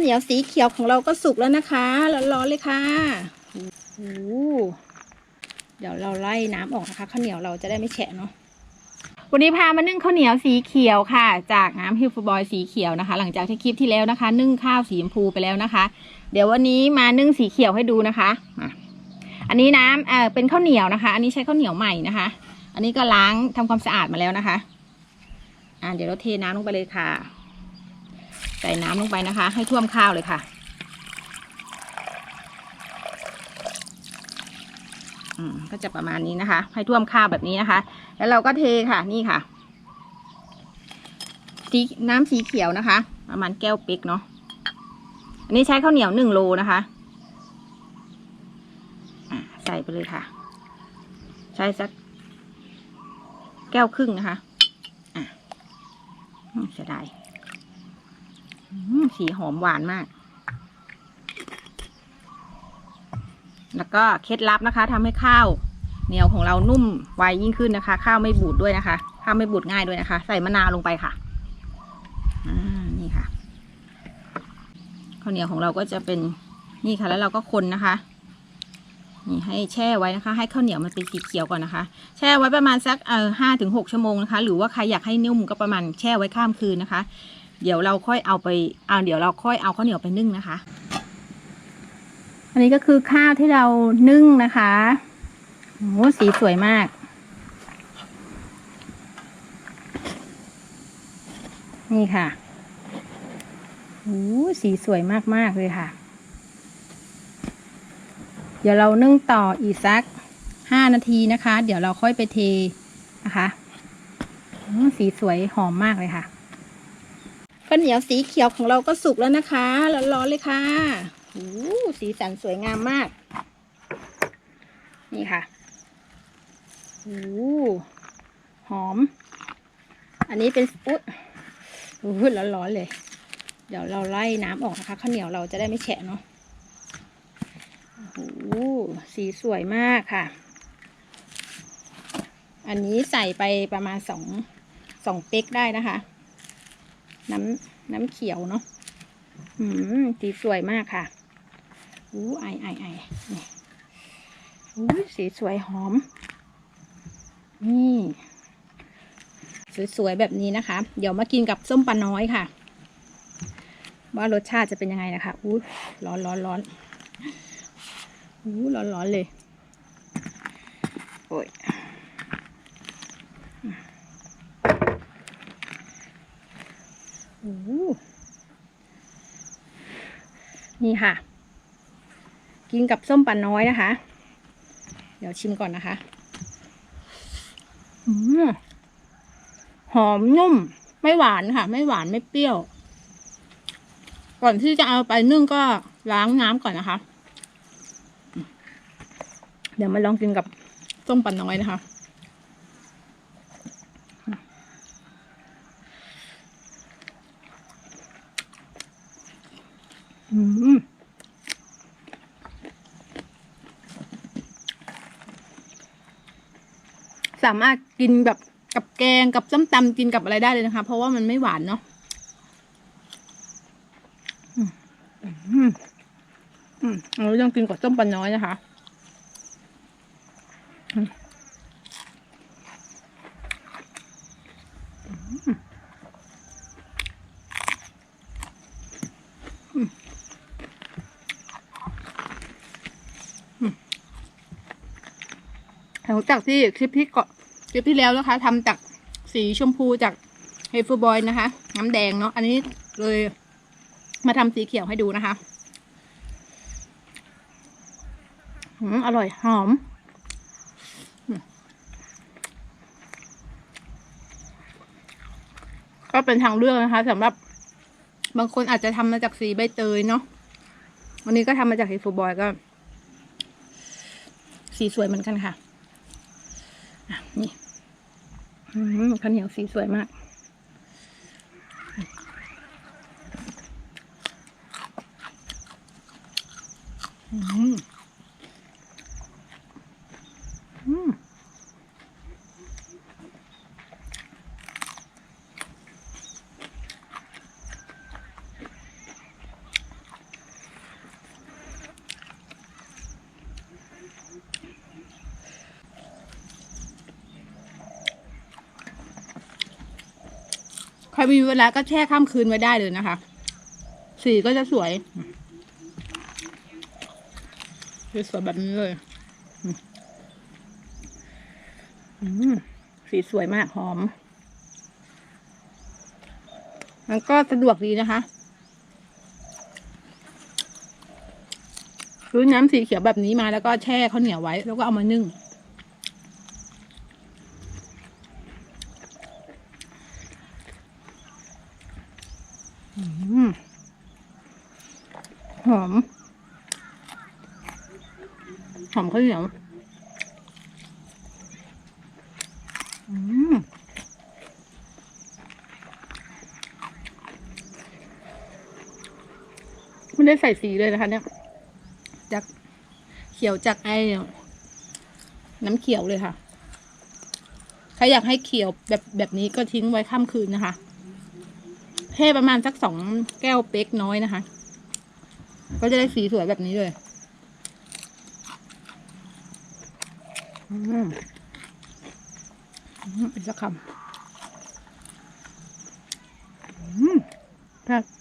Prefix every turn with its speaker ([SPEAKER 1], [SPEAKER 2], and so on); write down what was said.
[SPEAKER 1] าวเหนียวสีเขียวของเราก็สุกแล้วนะคะ ร้อนๆเลยค่ะโอ้โหเดี๋ยวเราไล่น้ำออกนะคะข้าวเหนียวเราจะได้ไม่แฉะเนาะวันนี้พามานึ่งข้าวเหนียวสีเขียวค่ะ จากน้ำฮิลฟบอยสีเขียวนะคะ หลังจากที่คลิปที่แล้วนะคะ นึ่งข้าวสีชมพูไปแล้วนะคะ เดี๋ยววันนี้มานึ่งสีเขียวให้ดูนะคะอันนี้น้ำเออเป็นข้าวเหนียวนะคะ อันนี้ใช้ข้าวเหนียวใหม่นะคะ อันนี้ก็ล้างทำความสะอาดมาแล้วนะคะ อ่าเดี๋ยวเราเทน้ำลงไปเลยค่ะ ใส่น้ำลงไปนะคะ ให้ท่วมข้าวเลยค่ะอืมก็จะประมาณนี้นะคะ ให้ท่วมข้าวแบบนี้นะคะ แล้วเราก็เทค่ะนี่ค่ะสีน้ำสีเขียวนะคะ ประมาณแก้วปิกเนาะอันนี้ใช้ข้าวเหนียวหนึ่งโลนะคะใส่ไปเลยค่ะ ใช้สักแก้วครึ่งนะคะอะเสียดาย สีหอมหวานมาก แล้วก็เคล็ดลับนะคะทำให้ข้าวเหนียวของเรานุ่มไวยิ่งขึ้นนะคะ ข้าวไม่บูดด้วยนะคะ ข้าวไม่บูดง่ายด้วยนะคะ ใส่มะนาวลงไปค่ะอ่านี่ค่ะ ข้าวเหนียวของเราก็จะเป็นนี่ค่ะ แล้วเราก็คนนะคะ นี่ให้แช่ไว้นะคะ ให้ข้าวเหนียวมันเป็นสีเขียวก่อนนะคะ แช่ไว้ประมาณสักเอ่อห้าถึงหกชั่วโมงนะคะ หรือว่าใครอยากให้นุ่มก็ประมาณแช่ไว้ข้ามคืนนะคะ เดี๋ยวเราค่อยเอาไปเอาเดี๋ยวเราค่อยเอาข้าวเหนียวไปนึ่งนะคะ อันนี้ก็คือข้าวที่เรานึ่งนะคะโอ้สีสวยมาก นี่ค่ะโอ้สีสวยมาก ๆ เลยค่ะ เดี๋ยวเรานึ่งต่ออีกสักห้านาทีนะคะ เดี๋ยวเราค่อยไปเทนะคะสีสวยหอมมากเลยค่ะ ข้าวเหนียวสีเขียวของเราก็สุกแล้วนะคะร้อนๆเลยค่ะโอ้สีสันสวยงามมาก นี่ค่ะโอ้หอม อันนี้เป็นอุ๊ยโอ้ร้อนๆเลย เดี๋ยวเราไล่น้ำออกนะคะข้าวเหนียวเราจะได้ไม่แฉะเนาะโอ้สีสวยมากค่ะ อันนี้ใส่ไปประมาณสองสองเป๊กได้นะคะ น้ำน้ำเขียวเนาะอืมสีสวยมากค่ะอู้ไอไอไอนี่อู้สีสวยหอม นี่ สวยๆแบบนี้นะคะ เดี๋ยวมากินกับส้มปลาน้อยค่ะ ว่ารสชาติจะเป็นยังไงนะคะอู้ร้อนร้อนร้อนอู้ร้อนร้อนเลย โอ้ย โอ้โห นี่ค่ะ กินกับส้มปั่นน้อยนะคะ เดี๋ยวชิมก่อนนะคะอหอมนุ่ม ไม่หวานค่ะ ไม่หวานไม่เปรี้ยว ก่อนที่จะเอาไปนึ่งก็ล้างน้ำก่อนนะคะ เดี๋ยวมาลองกินกับส้มปั่นน้อยนะคะ สามารถกินแบบกับแกงกับส้มตำกินกับอะไรได้เลยนะคะ เพราะว่ามันไม่หวานเนาะอืมอืมเราต้องกินกับส้มปลาน้อยนะคะ หลังจากที่คลิปที่เกาะคลิปที่แล้วนะคะทำจากสีชมพูจากเฮฟูบอยนะคะ น้ำแดงเนาะอันนี้เลยมาทำสีเขียวให้ดูนะคะอืมอร่อยหอมก็เป็นทางเลือกนะคะสำหรับบางคนอาจจะทำมาจากสีใบเตยเนาะวันนี้ก็ทำมาจากเฮฟูบอยก็ สีสวยเหมือนกันค่ะ นี่ข้าวเหนียวสีสวยมาก อืมอืม รมีเวลาก็แช่ข้ามคืนไว้ได้เลยนะคะ สีก็จะสวยสวยแบบนี้เลยสีสวยมากหอม มันก็สะดวกดีนะคะซื้อน้ำสีเขียวแบบนี้มาแล้วก็แช่ข้าวเหนียวไว้ แล้วก็เอามานึ่ง หอม หอมข้าวเหนียวไม่ได้ใส่สีเลยนะคะ เนี่ย จากเขียวจากไอ้น้ำเขียวเลยค่ะ ถ้าอยากให้เขียวแบบแบบนี้ก็ทิ้งไว้ข้ามคืนนะคะ เทประมาณสักสองแก้วเป๊กน้อยนะคะ ก็จะได้สีสวยแบบนี้เลยอืมอืมอีกสักคำอืมครับ